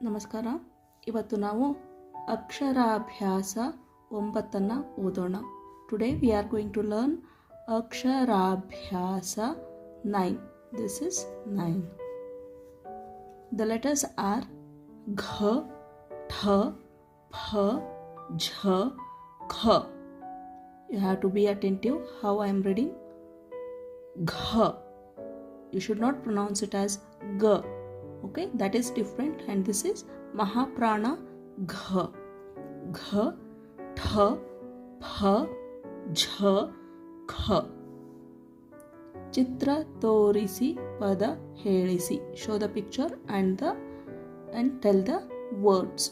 ನಮಸ್ಕಾರ ಇವತ್ತು ನಾವು ಅಕ್ಷರಾಭ್ಯಾಸ ಒಂಬತ್ತನ್ನು ಓದೋಣ today we are going to learn ಅಕ್ಷರಾಭ್ಯಾಸ nine this is nine the letters are ಘ ಠ ಫ ಝ ಖ you have to be attentive how I am reading ಘ you should not pronounce it as g okay that is different and this is mahaprana gha gha tha pha jha kha ಚಿತ್ರ ತೋರಿಸಿ ಪದ ಹೇಳಿಸಿ show the picture and the and tell the words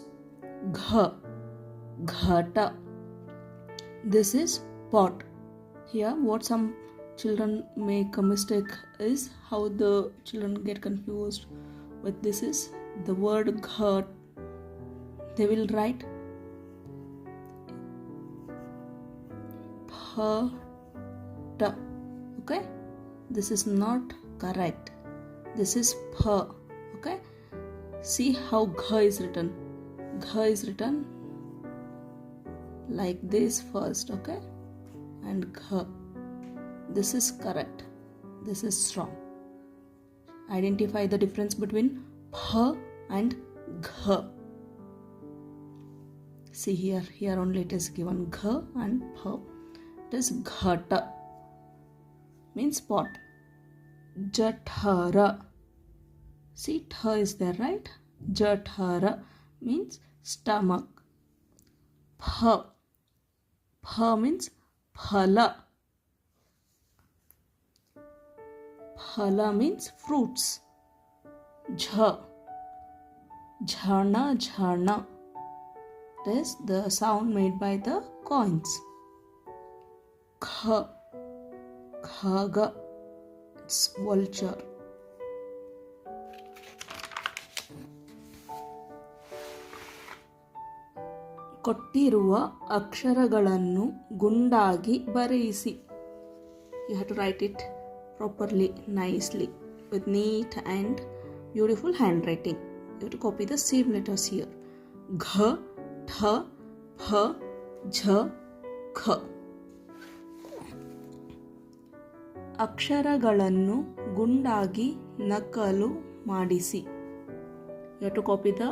ಘ ಘಟ this is pot here what some children make a mistake is how the children get confused with this is the word ghat they will write pha okay? This is not correct. This is pha okay? See how gha is written. Gha is written like this first. Okay? And gha this is correct. This is wrong identify the difference between pha and gha see here here only it is given gha and pha it is ghata means pot. Jathara. See tha is there right? Jathara means stomach. Pha pha means phala means fruits jh jhana jhana this is the sound made by the coins Kh, khaga it's vulture ಕೊಟ್ಟಿರುವ ಅಕ್ಷರಗಳನ್ನು ಗುಂಡಾಗಿ ಬರೆಯಿಸಿ you have to write it properly, nicely, with neat and beautiful handwriting. You have to copy the same letters here. Gh, Tha, P, J, Kh. ಅಕ್ಷರಗಳನ್ನು ಗುಂಡಾಗಿ ನಕಲು ಮಾಡಿಸಿ you to copy the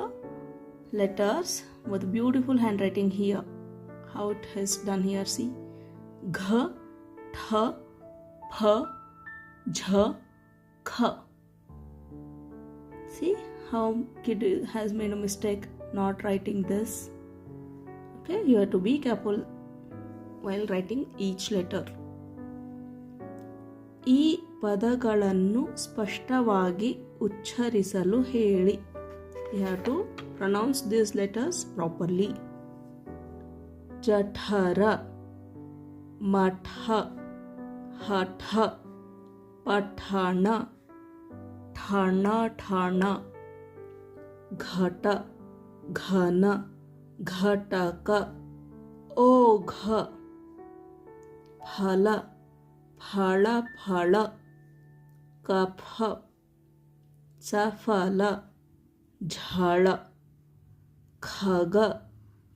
letters with beautiful handwriting here how it has done here see ಘ ಠ ಫ jha kha see how kid has made a mistake not writing this okay you have to be careful while writing each letter ಈ ಪದಗಳನ್ನು ಸ್ಪಷ್ಟವಾಗಿ ಉಚ್ಚರಿಸಲು ಹೇಳಿ you have to pronounce these letters properly ಜಠರ ಮಠ ಹಠ ಪಠಾಣ, ಠಾಣ ಠಾಣ, ಘಟ, ಘನ, ಘಟಕ, ಓಘ, ಫಲ, ಫಳ ಫಳ, ಕಫ, ಸಫಲ, ಝಳ, ಖಗ,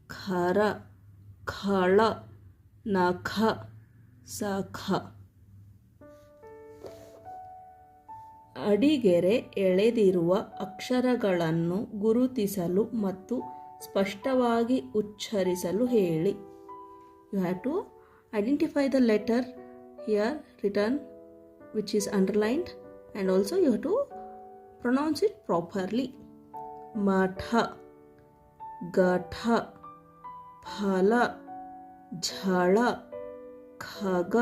ಖರ, ಖಳ, ನಖ, ಸಖ. ಅಡಿಗೆರೆ ಎಳೆದಿರುವ ಅಕ್ಷರಗಳನ್ನು ಗುರುತಿಸಲು ಮತ್ತು ಸ್ಪಷ್ಟವಾಗಿ ಉಚ್ಚರಿಸಲು ಹೇಳಿ. You have to identify the letter here return which is underlined and also you have to pronounce it properly ಮಠ ಗಠ ಫಲ, ಝಳ, ಖಗ.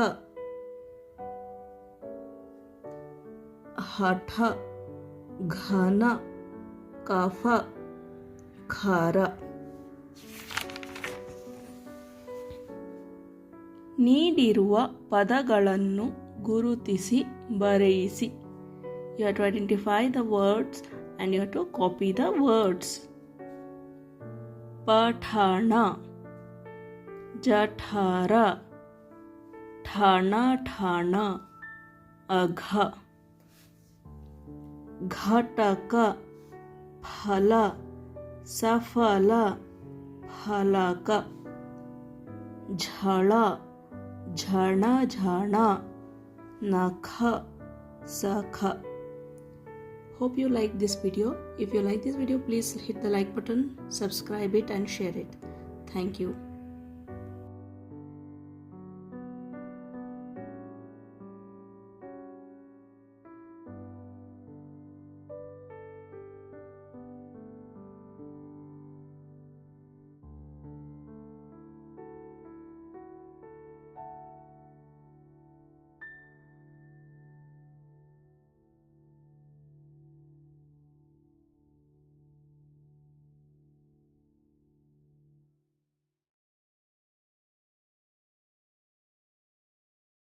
ಹಠ, ಘನ, ಕಫ, ಖಾರ. ನೀಡಿರುವ ಪದಗಳನ್ನು ಗುರುತಿಸಿ, ಬರೆಯಿಸಿ. You have to identify the words and you have to copy the words Pathan, ಜಠಾರ, ಠಾಣ ಠಾಣ, ಅಘ. घाटा का फला, सफला फला का झड़ा झड़ना झड़ना नखा, सखा। Hope you like this video if you like this video please hit the like button subscribe it and share it thank you